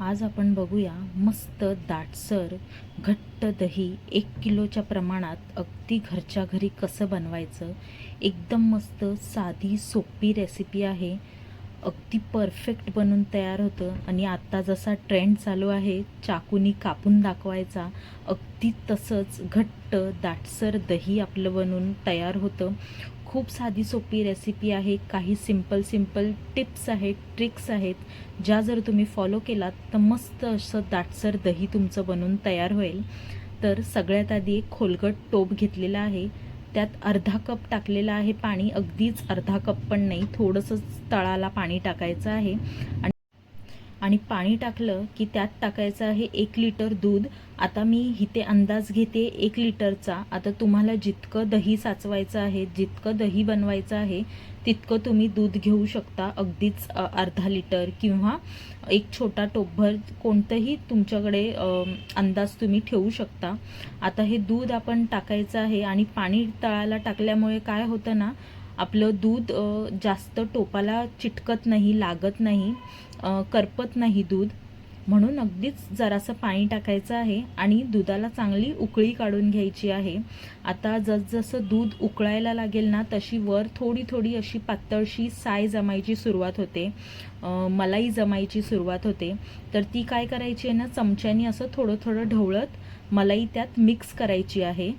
आज आपण बघूया मस्त दाटसर घट्ट दही एक किलोच्या प्रमाणात अगदी घरच्या घरी कसं बनवायचं? एकदम मस्त साधी सोपी रेसिपी आहे. अगदी परफेक्ट बनून तयार होतं. आणि आत्ता जसा ट्रेंड चालू आहे चाकूनी कापून दाखवायचा अगदी तसंच घट्ट दाटसर दही आपलं बनून तयार होतं. खूप साधी सोपी रेसिपी आहे. काही सिंपल सिंपल टिप्स आहेत ट्रिक्स आहेत. ज्या जर तुम्ही फॉलो केलात तर मस्त असं दाटसर दही तुमचं बनून तयार होईल. तर सगळ्यात आधी एक खोलगट टोप घेतलेला आहे. त्यात अर्धा कप टाकलेला आहे पाणी. अगदीच अर्धा कप पण नाही. थोडंसंच तळाला पाणी टाकायचं आहे. आणि आणि पाणी टाकलं की त्यात टाकायचं आहे एक लिटर दूध. आता मी इथे अंदाज घेते एक लिटरचा. आता तुम्हाला जितकं दही साचवायचं आहे जितकं दही बनवायचं आहे तितकं तुम्ही दूध घेऊ शकता अगदीच अर्धा लिटर किंवा एक छोटा टोपभर कोणतंही तुमच्याकडे अंदाज तुम्ही ठेवू शकता. आता हे दूध आपण टाकायचं आहे आणि पाणी तळाला टाकल्यामुळे काय होतं ना आपलं दूध जास्त टोपाला चिटकत नाही लागत नाही करपत नाही दूध. म्हणून अगदीच जरासं पाणी टाकायचं आहे आणि दुधाला चांगली उकळी काढून घ्यायची आहे. आता जसजसं दूध उकळायला लागेल ना तशी वर थोडी थोडी अशी पातळशी साय जमायची सुरुवात होते. मलाई जमायची सुरुवात होते. तर ती काय करायची आहे ना चमच्याने असं थोडं थोडं ढवळत मलाई त्यात मिक्स करायची आहे.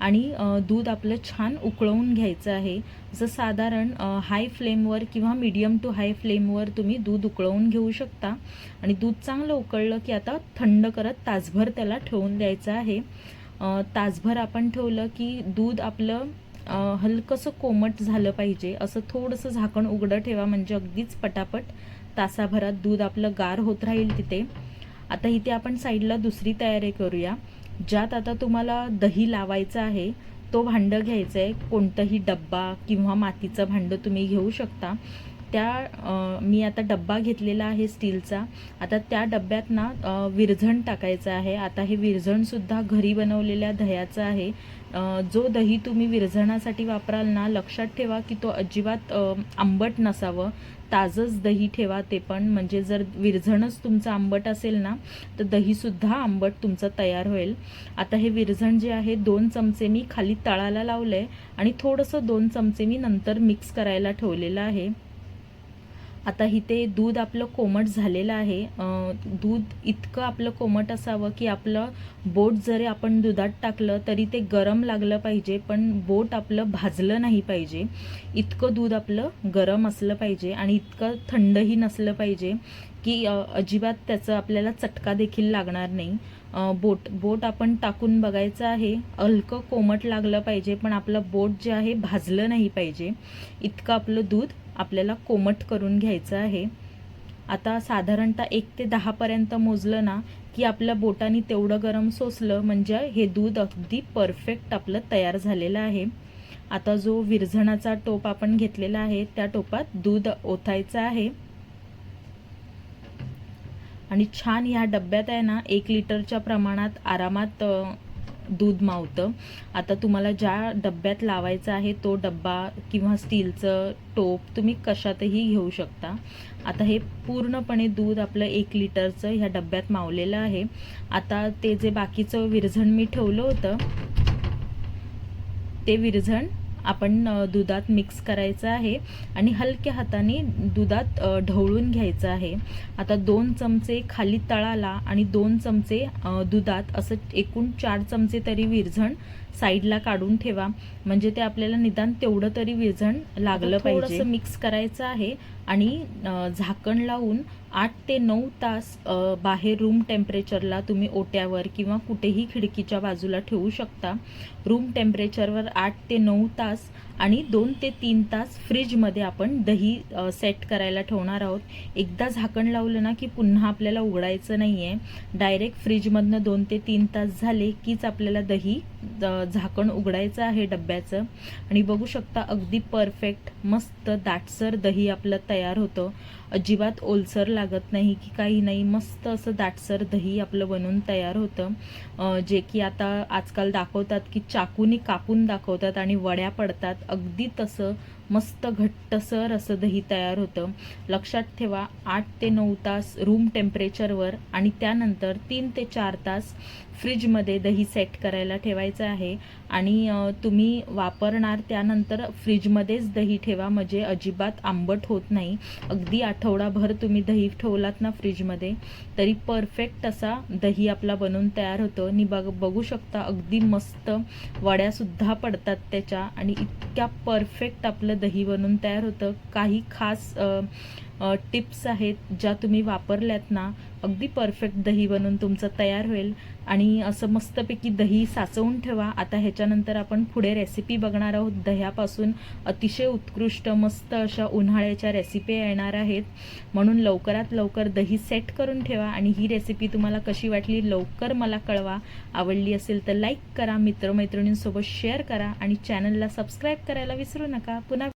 आणि दूध आपलं छान उकळवून घ्यायचं आहे. जसं साधारण हाय फ्लेमवर किंवा मीडियम टू हाय फ्लेमवर तुम्ही दूध उकळवून घेऊ शकता. आणि दूध चांगलं उकळलं की आता थंड करत तासभर त्याला ठेवून द्यायचं आहे. तासभर आपण ठेवलं की दूध आपलं हलकंसं कोमट झालं पाहिजे. असं थोडंसं झाकण उघडं ठेवा म्हणजे अगदीच पटापट तासाभरात दूध आपलं गार होत राहील तिथे. आता इथे आपण साईडला दुसरी तयारी करूया. ज्यात आता तुम्हाला दही लावायचं आहे तो भांडं घ्यायचं आहे कोणतंही डब्बा किंवा मातीचं भांडं तुम्ही घेऊ शकता. त्या मी आता डब्बा घेतलेला आहे स्टीलचा. आता त्या डब्यात ना विरझण टाकायचं आहे. आता हे विरझणसुद्धा घरी बनवलेल्या दह्याचं आहे. जो दही तुम्ही विरझणासाठी वापराल ना लक्षात ठेवा की तो अजिबात आंबट नसावं. ताजंच दही ठेवा ते पण. म्हणजे जर विरझणच तुमचं आंबट असेल ना तर दहीसुद्धा आंबट तुमचं तयार होईल. आता हे विरझण जे आहे दोन चमचे मी खाली तळाला लावलं आहे आणि थोडंसं दोन चमचे मी नंतर मिक्स करायला ठेवलेलं आहे. आता इथे दूध आपलं कोमट झालेलं आहे. दूध इतकं आपलं कोमट असावं की आपलं बोट जरी आपण दुधात टाकलं तरी ते गरम लागलं पाहिजे पण बोट आपलं भाजलं नाही पाहिजे. इतकं दूध आपलं गरम असलं पाहिजे आणि इतकं थंडही नसलं पाहिजे की अजिबात त्याचं आपल्याला चटका देखील लागणार नाही. बोट बोट आपण टाकून बघायचं आहे हलकं कोमट लागलं पाहिजे पण आपलं बोट जे आहे भाजलं नाही पाहिजे. इतकं आपलं दूध आपल्याला कोमट करून घ्यायचं आहे. आता साधारणतः एक ते दहापर्यंत मोजलं ना की आपल्या बोटाने तेवढं गरम सोसलं म्हणजे हे दूध अगदी परफेक्ट आपलं तयार झालेलं आहे. आता जो विरझणाचा टोप आपण घेतलेला आहे त्या टोपात दूध ओतायचं आहे. आणि छान ह्या डब्यात आहे ना एक लिटरच्या प्रमाणात आरामात दूध मावतं. आता तुम्हाला ज्या डब्यात लावायचा आहे तो डब्बा किंवा स्टीलचं टोप तुम्ही कशातही घेऊ शकता. आता हे पूर्णपणे दूध आपलं एक लिटरचं ह्या डब्यात मावलेलं आहे. आता ते जे बाकीचं विरझण मी ठेवलं होतं ते विरझण आपण दुधात मिक्स करायचं आहे आणि हलक्या हाताने दुधात ढवळून घ्यायचं आहे. आता दोन चमचे खाली तळाला आणि दोन चमचे दुधात असं एकूण चार चमचे तरी विरझण साईडला काढून ठेवा. म्हणजे ते आपल्याला निदान तेवढं तरी विरझण लागलं पाहिजे. मिक्स करायचं आहे. आणि झाकण लावून आठ ते नऊ तास बाहेर रूम टेम्परेचरला तुम्ही ओट्यावर किंवा कुठेही खिडकीच्या बाजूला ठेवू शकता. रूम टेम्परेचरवर आठ ते नऊ तास आणि दोन ते तीन तास फ्रीजमध्ये आपण दही सेट करायला ठेवणार आहोत. एकदा झाकण लावलं ना की पुन्हा आपल्याला उघडायचं नाही आहे डायरेक्ट फ्रीजमधनं दोन ते तीन तास झाले कीच आपल्याला दही झाकण उघडायचं आहे डब्याचं. आणि बघू शकता अगदी परफेक्ट मस्त दाटसर दही आपलं तयार तयार होतं. अजिबात ओलसर लागत नाही की काही नाही. मस्त असं दाटसर दही आपलं बनून तयार होतं. जे की आता आजकाल दाखवतात की चाकूनी कापून दाखवतात आणि वड्या पडतात. अगदी तसं मस्त घट्टसर असं दही तयार होतं. लक्षात ठेवा आठ ते नऊ तास रूम टेम्परेचरवर आणि त्यानंतर तीन ते चार तास फ्रीजमध्ये दही सेट करायला ठेवायचं आहे. आणि तुम्ही वापरणार त्यानंतर फ्रीजमध्येच दही ठेवा म्हणजे अजिबात आंबट होत नाही. अगदी आठवडाभर तुम्ही दही ठेवलात ना फ्रीजमध्ये तरी परफेक्ट असा दही आपला बनवून तयार होतो. आणि बघ बघू शकता अगदी मस्त वड्यासुद्धा पडतात त्याच्या आणि इतक्या परफेक्ट आपलं दही बनवून तयार होतं. काही खास टिप्स आहेत ज्या तुम्ही वापरल्यात ना अगदी परफेक्ट दही बनवून तुमचं तयार होईल. आणि असं मस्तपैकी दही साचवून ठेवा. आता ह्याच्यानंतर आपण पुढे रेसिपी बघणार आहोत. दह्यापासून अतिशय उत्कृष्ट मस्त अशा उन्हाळ्याच्या रेसिपी येणार आहेत. म्हणून लवकरात लवकर दही सेट करून ठेवा. आणि ही रेसिपी तुम्हाला कशी वाटली लवकर मला कळवा. आवडली असेल तर लाईक करा. मित्रमैत्रिणींसोबत शेअर करा. आणि चॅनलला सबस्क्राईब करायला विसरू नका. पुन्हा